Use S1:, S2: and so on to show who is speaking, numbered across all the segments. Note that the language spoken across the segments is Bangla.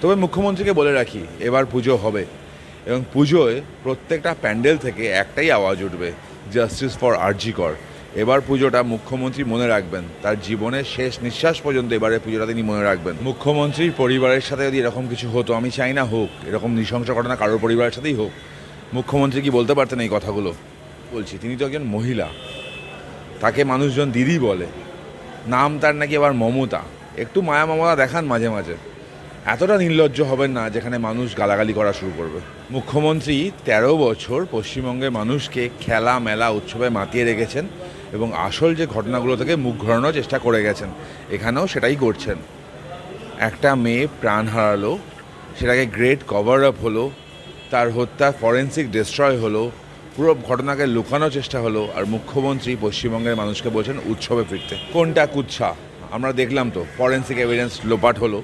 S1: তবে মুখ্যমন্ত্রীকে বলে রাখি, এবার পুজো হবে এবং পুজোয় প্রত্যেকটা প্যান্ডেল থেকে একটাই আওয়াজ উঠবে, জাস্টিস ফর আরজি কর এবার পুজোটা মুখ্যমন্ত্রী মনে রাখবেন, তার জীবনের শেষ নিঃশ্বাস পর্যন্ত এবারে পুজোটা তিনি মনে রাখবেন। মুখ্যমন্ত্রীর পরিবারের সাথে যদি এরকম কিছু হতো, আমি চাই না হোক, এরকম নৃশংস ঘটনা কারোর পরিবারের সাথেই হোক। মুখ্যমন্ত্রী কি বলতে পারতেন এই কথাগুলো? বলছি, তিনি তো একজন মহিলা, তাকে মানুষজন দিদি বলে। নাম তার নাকি আবার মমতা। একটু মায়া মমতা দেখান মাঝে মাঝে। এতটা নির্লজ্জ হবেন না যেখানে মানুষ গালাগালি করা শুরু করবে। মুখ্যমন্ত্রী তেরো বছর পশ্চিমবঙ্গের মানুষকে খেলা, মেলা, উৎসবে মাতিয়ে রেখেছেন এবং আসল যে ঘটনাগুলো থেকে মুখ ঘোরানোর চেষ্টা করে গেছেন, এখানেও সেটাই করছেন। একটা মেয়ে প্রাণ হারালো, সেটাকে গ্রেট কভার আপ হলো, তার হত্যা ফরেন্সিক ডিস্ট্রয় হলো, পুরো ঘটনাকে লুকানোর চেষ্টা হলো আর মুখ্যমন্ত্রী পশ্চিমবঙ্গের মানুষকে বলছেন, উৎসবে ফিরতে। কোনটা কুচ্ছা আমরা দেখলাম তো, ফরেন্সিক এভিডেন্স লোপাট হলো।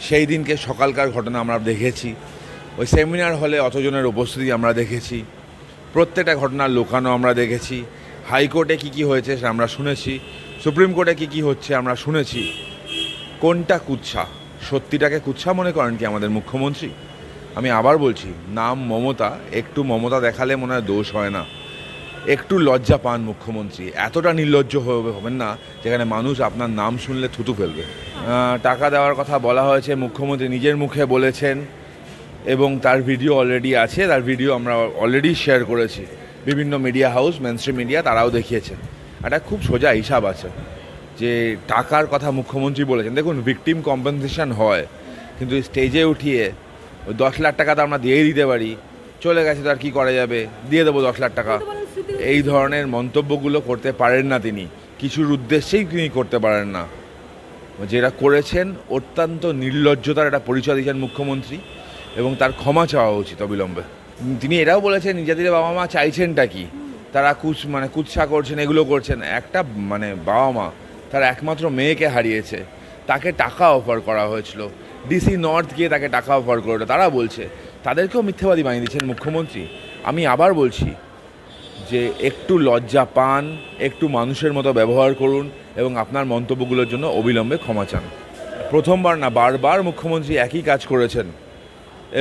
S1: সেই দিনকে সকালকার ঘটনা আমরা দেখেছি। ওই সেমিনার হলে অতজনের উপস্থিতি আমরা দেখেছি। প্রত্যেকটা ঘটনা লুকানো আমরা দেখেছি। হাইকোর্টে কী কী হয়েছে সেটা আমরা শুনেছি। সুপ্রিম কোর্টে কী কী হচ্ছে আমরা শুনেছি। কোনটা কুচ্ছা সত্যিটাকে কুচ্ছা মনে করেন কি আমাদের মুখ্যমন্ত্রী? আমি আবার বলছি, নাম মমতা, একটু মমতা দেখালে মনে হয় দোষ হয় না। একটু লজ্জা পান মুখ্যমন্ত্রী। এতটা নির্লজ্জ হবে হবেন না, যেখানে মানুষ আপনার নাম শুনলে থুতু ফেলবে। টাকা দেওয়ার কথা বলা হয়েছে, মুখ্যমন্ত্রী নিজের মুখে বলেছেন এবং তার ভিডিও অলরেডি আছে, তার ভিডিও আমরা অলরেডি শেয়ার করেছি। বিভিন্ন মিডিয়া হাউস মেনস্ট্রিম মিডিয়া তারাও দেখিয়েছেন। একটা খুব সোজা হিসাব আছে যে টাকার কথা মুখ্যমন্ত্রী বলেছেন। দেখুন ভিকটিম কম্পেনসেশন হয়, কিন্তু স্টেজে উঠিয়ে ওই দশ লাখ টাকা তো আমরা দিয়েই দিতে পারি। চলে গেছে তো আর কী করা যাবে? দিয়ে দেবো দশ লাখ টাকা। এই ধরনের মন্তব্যগুলো করতে পারেন না তিনি। কিছুর উদ্দেশ্যেই তিনি করতে পারেন না। যেটা করেছেন অত্যন্ত নির্লজ্জতার একটা পরিচয় দিয়েছেন মুখ্যমন্ত্রী এবং তার ক্ষমা চাওয়া উচিত অবিলম্বে। তিনি এটাও বলেছেন, নিজেদের বাবা মা চাইছেনটা কি? তারা কুচ মানে কুৎসা করছেন, এগুলো করছেন। একটা মানে বাবা মা তার একমাত্র মেয়েকে হারিয়েছে। তাকে টাকা অফার করা হয়েছিল। ডিসি নর্থ গিয়ে তাকে টাকা অফার করল তারা বলছে, তাদেরকেও মিথ্যাবাদী বানিয়ে দিচ্ছেন মুখ্যমন্ত্রী। আমি আবার বলছি যে একটু লজ্জা পান, একটু মানুষের মতো ব্যবহার করুন এবং আপনার মন্তব্যগুলোর জন্য অবিলম্বে ক্ষমা চান। প্রথমবার না, বারবার মুখ্যমন্ত্রী একই কাজ করেছেন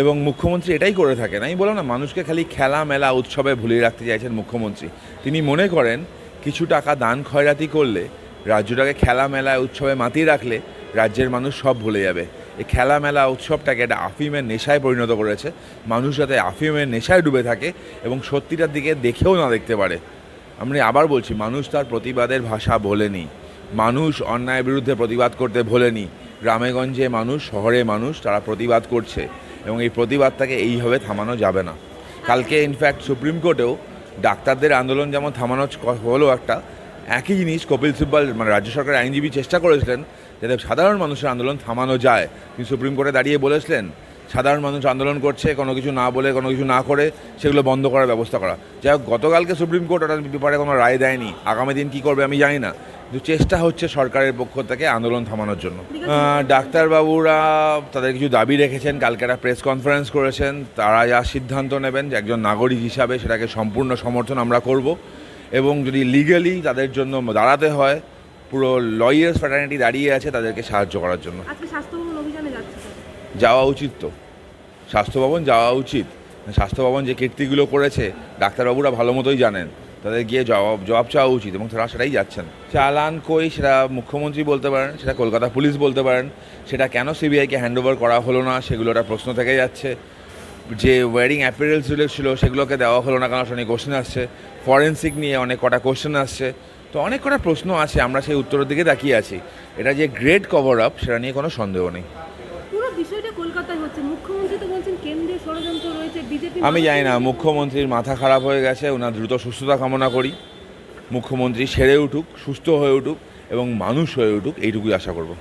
S1: এবং মুখ্যমন্ত্রী এটাই করে থাকেন। আমি বললাম না, মানুষকে খালি খেলা মেলা উৎসবে ভুলিয়ে রাখতে চাইছেন মুখ্যমন্ত্রী। তিনি মনে করেন, কিছু টাকা দান খয়রাতি করলে, রাজ্যটাকে খেলা মেলা উৎসবে মাতিয়ে রাখলে, রাজ্যের মানুষ সব ভুলে যাবে। এই খেলা মেলা উৎসবটাকে একটা আফিমের নেশায় পরিণত করেছে। মানুষ যাতে আফিমের নেশায় ডুবে থাকে এবং সত্যিটার দিকে দেখেও না দেখতে পারে। আমি আবার বলছি, মানুষ তার প্রতিবাদের ভাষা বলেনি মানুষ অন্যায়ের বিরুদ্ধে প্রতিবাদ করতে ভোলেনি। গ্রামেগঞ্জে মানুষ, শহরে মানুষ তারা প্রতিবাদ করছে এবং এই প্রতিবাদটাকে এইভাবে থামানো যাবে না। কালকে ইনফ্যাক্ট সুপ্রিম কোর্টেও ডাক্তারদের আন্দোলন যেমন থামানো হলো একটা একই জিনিস কপিল সিব্বাল মানে রাজ্য সরকারের আইনজীবী চেষ্টা করেছিলেন যাতে সাধারণ মানুষের আন্দোলন থামানো যায়। তিনি সুপ্রিম কোর্টে দাঁড়িয়ে বলেছিলেন সাধারণ মানুষ আন্দোলন করছে কোনো কিছু না বলে কোনো কিছু না করে সেগুলো বন্ধ করার ব্যবস্থা করা। যাই হোক গতকালকে সুপ্রিম কোর্ট ওটার ব্যাপারে কোনো রায় দেয়নি। আগামী দিন কী করবে আমি জানি না। কিন্তু চেষ্টা হচ্ছে সরকারের পক্ষ থেকে আন্দোলন থামানোর জন্য। ডাক্তারবাবুরা তাদের কিছু দাবি রেখেছেন কালকে একটা প্রেস কনফারেন্স করেছেন তারা যা সিদ্ধান্ত নেবেন যে একজন নাগরিক হিসাবে সেটাকে সম্পূর্ণ সমর্থন আমরা করব। এবং যদি লিগালি তাদের জন্য দাঁড়াতে হয় পুরো লয়ার্স ফ্যাটার্নিটি দাঁড়িয়ে আছে তাদেরকে সাহায্য করার জন্য। যাওয়া উচিত তো। স্বাস্থ্য ভবন যাওয়া উচিত। স্বাস্থ্য ভবন যে কীর্তিগুলো করেছে ডাক্তারবাবুরা ভালো মতোই জানেন। তাদের গিয়ে জবাব জবাব চাওয়া উচিত এবং তারা সেটাই যাচ্ছেন। চালান কই সেটা মুখ্যমন্ত্রী বলতে পারেন সেটা কলকাতা পুলিশ বলতে পারেন সেটা কেন সিবিআইকে হ্যান্ড ওভার করা হলো না সেগুলো একটা প্রশ্ন থেকে যাচ্ছে। যে ওয়ারিং অ্যাপিয়ারেলসগুলো ছিল সেগুলোকে দেওয়া হলো না কারণ নিয়ে কোশ্চেন আসছে। ফরেন্সিক নিয়ে অনেক কটা কোশ্চেন আসছে। তো অনেক কটা প্রশ্ন আছে আমরা সেই উত্তরের দিকে তাকিয়ে আছি। এটা যে গ্রেট কভার আপ সেটা নিয়ে কোনো সন্দেহ নেই। আমি জানি না মুখ্যমন্ত্রীর মাথা খারাপ হয়ে গেছে ওনার দ্রুত সুস্থতা কামনা করি। মুখ্যমন্ত্রী সেরে উঠুক সুস্থ হয়ে উঠুক এবং মানুষ হয়ে উঠুক এইটুকুই আশা করব।